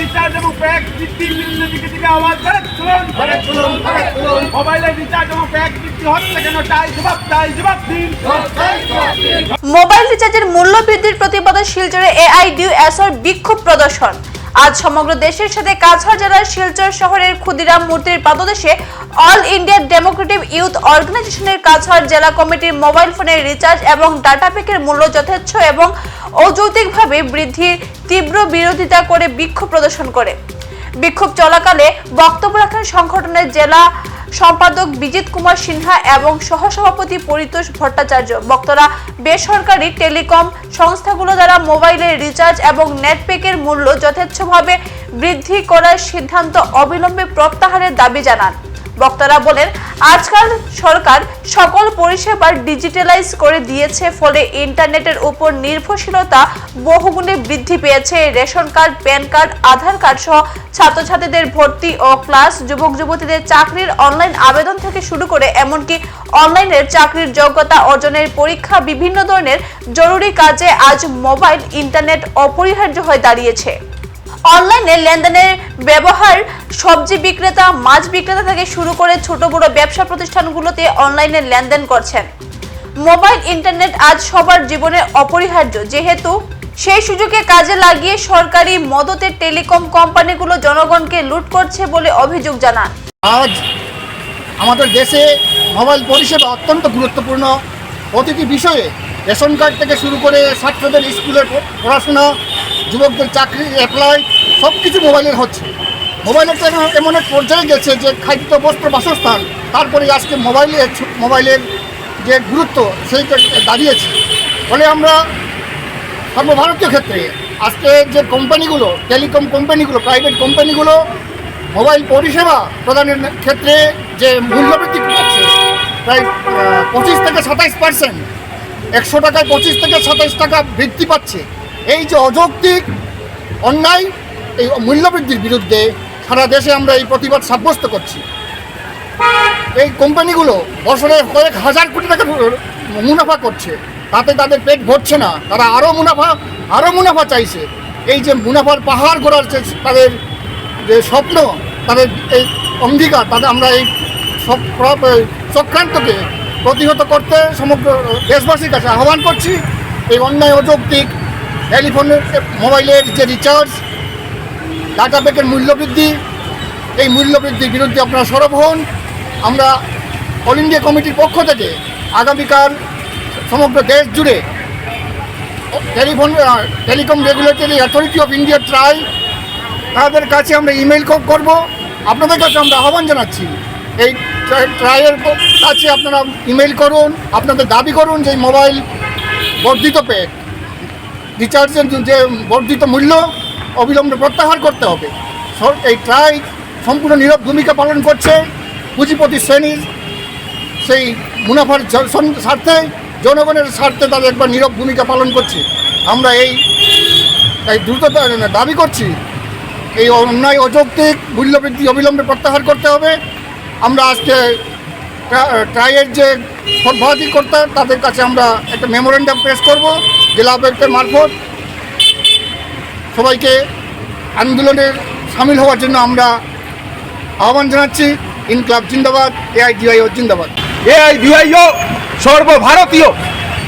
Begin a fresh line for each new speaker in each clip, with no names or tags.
Recharge এবং pack করে তুলুন মোবাইলের রিচার্জ এবং প্যাক বৃদ্ধি হচ্ছে কেন জবাব তাই জবাব
মোবাইল রিচার্জের মূল্য বৃদ্ধির প্রতিবাদে শিলচরে এআইডিউএসর বিক্ষোভ প্রদর্শন। আজ সমগ্র দেশের সাথে কাছাড় জেলার শিলচর শহরের ক্ষুদিরাম মূর্তির পাদদেশে অল ইন্ডিয়া ডেমোক্রেটিক ইউথ অর্গানাইজেশনের কাছাড় জেলা কমিটির মোবাইল ফোনের রিচার্জ এবং ডাটা প্যাকের মূল্য যথেচ্ছ এবং অযৌক্তিকভাবে বৃদ্ধির তীব্র বিরোধিতা করে বিক্ষোভ প্রদর্শন করে। বিক্ষোভ চলাকালে বক্তব্য রাখেন সংগঠনের জেলা সম্পাদক বিজিত কুমার সিনহা এবং সহসভাপতি পরিতোষ ভট্টাচার্য। বক্তরা বেসরকারি টেলিকম সংস্থাগুলো দ্বারা মোবাইলের রিচার্জ এবং নেটপ্যাকের মূল্য যথেচ্ছভাবে বৃদ্ধি করার সিদ্ধান্ত অবিলম্বে প্রত্যাহারের দাবি জানান। বক্তারা বলেন, আজকাল সরকার সকল পরিষেবার ডিজিটালাইজ করে দিয়েছে, ফলে ইন্টারনেটের উপর নির্ভরশীলতা বহুগুণে বৃদ্ধি পেয়েছে। Ration card, PAN card, Aadhaar card সহ ছাত্রছাত্রীদের ভর্তি ও ক্লাস যুবক যুবতীদের চাকরির অনলাইন আবেদন থেকে শুরু করে এমনকি অনলাইনের চাকরির যোগ্যতা অর্জনের পরীক্ষা বিভিন্ন ধরনের জরুরি কাজে আজ মোবাইল, ইন্টারনেট অপরিহার্য হয়ে দাঁড়িয়েছে। অনলাইনে লেনদেনের ব্যবহার, সবজি বিক্রেতা, মাছ বিক্রেতা থেকে শুরু করে ছোট বড় ব্যবসা প্রতিষ্ঠানগুলোতে অনলাইনে লেনদেন করছেন। মোবাইল ইন্টারনেট আজ সবার জীবনে অপরিহার্য, যেহেতু সেই সুযোগে কাজে লাগিয়ে সরকারি মদতের টেলিকম কোম্পানিগুলো জনগণকে লুট করছে বলে অভিযোগ জানান।
আজ আমাদের দেশে মোবাইল পরিষেবা অত্যন্ত গুরুত্বপূর্ণ। প্রতিটি বিষয়ে রেশন কার্ড থেকে শুরু করে ছাত্রদের স্কুলের পড়াশোনা যুবকদের চাকরি অ্যাপ্লাই সব কিছু মোবাইলের হচ্ছে। মোবাইলের তো এমন- এক পর্যায়ে গেছে যে খাদ্য বস্ত্র বাসস্থান, তারপরে আজকে মোবাইলের মোবাইলের যে গুরুত্ব, সেইটা দাঁড়িয়েছে। ফলে আমরা সর্বভারতীয় ক্ষেত্রে আজকে যে কোম্পানিগুলো টেলিকম কোম্পানিগুলো প্রাইভেট কোম্পানিগুলো মোবাইল পরিষেবা প্রদানের ক্ষেত্রে যে মূল্যবৃদ্ধি করছে প্রায় পঁচিশ থেকে সাতাইশ পার্সেন্ট একশো টাকায় পঁচিশ থেকে সাতাইশ টাকা বৃদ্ধি পাচ্ছে। এই যে অযৌক্তিক অন্যায়, এই মূল্যবৃদ্ধির বিরুদ্ধে সারা দেশে আমরা এই প্রতিবাদ সাব্যস্ত করছি। এই কোম্পানিগুলো বছরে কয়েক হাজার কোটি টাকা মুনাফা করছে। তাতে তাদের পেট ভরছে না। তারা আরও মুনাফা আরও মুনাফা চাইছে। এই যে মুনাফার পাহাড় যে তাদের যে স্বপ্ন, তাদের এই অঙ্গীকার তাদের আমরা এই সব চক্রান্তকে প্রতিহত করতে সমগ্র দেশবাসীর কাছে আহ্বান করছি। এই অন্যায়, অযৌক্তিক টেলিফোনের মোবাইলের যে রিচার্জ ডাটা প্যাকের মূল্যবৃদ্ধি এই মূল্যবৃদ্ধির বিরুদ্ধে আপনারা সরব হন। আমরা অল ইন্ডিয়া কমিটির পক্ষ থেকে আগামীকাল সমগ্র দেশ জুড়ে telephone telecom regulatory authority of India TRAI তাদের কাছে আমরা ইমেল করব। আপনাদের কাছে আমরা আহ্বান জানাচ্ছি, এই ট্রাইয়ের কাছে আপনারা ইমেল করুন, আপনাদের দাবি করুন যে মোবাইল বর্ধিত পেক রিচার্জের যে বর্ধিত মূল্য অবিলম্বে প্রত্যাহার করতে হবে। এই ট্রাই সম্পূর্ণ নীরব ভূমিকা পালন করছে। পুঁজিপতি শ্রেণির সেই মুনাফার স্বার্থে, জনগণের স্বার্থে তাদের একবার নীরব ভূমিকা পালন করছে। আমরা এই এই দ্রুত দাবি করছি, এই অন্যায় অযৌক্তিক মূল্যবৃদ্ধি অবিলম্বে প্রত্যাহার করতে হবে। আমরা আজকে ট্রাইয়ের যে সভাপতি কর্তা তাদের কাছে আমরা একটা মেমোরেন্ডাম পেশ করব। জেলা আবেগের মারফত সবাইকে আন্দোলনের সামিল হওয়ার জন্য আমরা আহ্বান জানাচ্ছি। ইনক্লাব জিন্দাবাদ, এআইডিআইও জিন্দাবাদ।
এআইডিআইও সর্বভারতীয়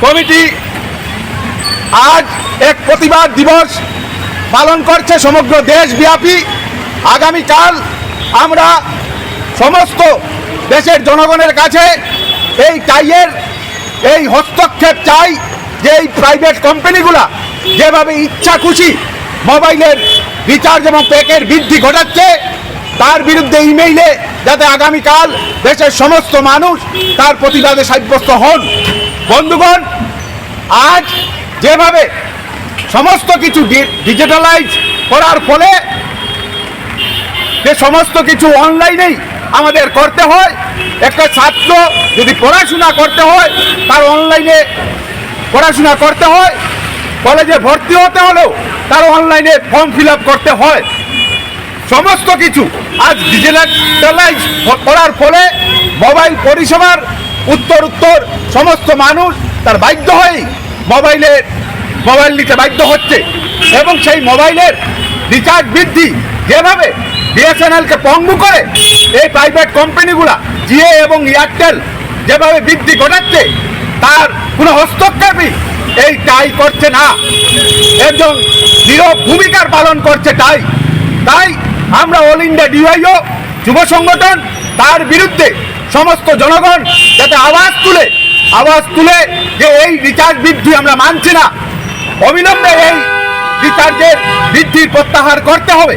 কমিটি আজ এক প্রতিবাদ দিবস পালন করছে সমগ্র দেশব্যাপী। আগামীকাল আমরা সমস্ত দেশের জনগণের কাছে এই টাইয়ের এই হস্তক্ষেপ চাই। যে প্রাইভেট কোম্পানিগুলা যেভাবে ইচ্ছা খুশি মোবাইলের রিচার্জ এবং প্যাকের বৃদ্ধি ঘটাচ্ছে, তার বিরুদ্ধে ইমেইলে যাতে আগামীকাল দেশের সমস্ত মানুষ তার প্রতিবাদে সাব্যস্ত হন। বন্ধুগণ, আজ যেভাবে সমস্ত কিছু ডিজিটালাইজ করার ফলে যে সমস্ত কিছু অনলাইনেই আমাদের করতে হয়, একটা ছাত্র যদি পড়াশোনা করতে হয়, তার অনলাইনে পড়াশোনা করতে হয়, কলেজে ভর্তি হতে হলেও তার অনলাইনে ফর্ম ফিল করতে হয়। সমস্ত কিছু আজ ডিজিটালাইজ করার ফলে মোবাইল পরিষেবার উত্তর উত্তর সমস্ত মানুষ তার বাধ্য হয়েই মোবাইলের মোবাইল নিতে বাধ্য হচ্ছে এবং সেই মোবাইলের রিচার্জ বৃদ্ধি যেভাবে বিএসএনএলকে পঙ্গু করে, এই প্রাইভেট কোম্পানিগুলা জিএ এবং এয়ারটেল যেভাবে বৃদ্ধি ঘটাচ্ছে তার কোনো হস্তক্ষেপই এই টাই করছে না। একজন নীরব ভূমিকার পালন করছে তাই। তাই আমরা অল ইন্ডিয়া ডিওয়াইও যুব সংগঠন তার বিরুদ্ধে সমস্ত জনগণ যাতে আওয়াজ তুলে আওয়াজ তুলে যে এই রিচার্জ বৃদ্ধি আমরা মানছি না। অবিলম্বে এই রিচার্জের বৃদ্ধির প্রত্যাহার করতে হবে।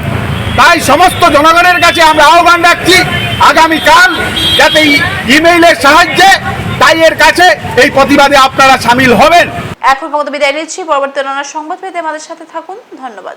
তাই সমস্ত জনগণের কাছে আমরা আহ্বান রাখছি, আগামীকাল যাতে ইমেইলের সাহায্যে তাইয়ের কাছে এই প্রতিবাদে আপনারা সামিল হবেন।
এখন মতো বিদায় নিচ্ছি, পরবর্তী অন্যান্য সংবাদ পেতে আমাদের সাথে থাকুন। ধন্যবাদ।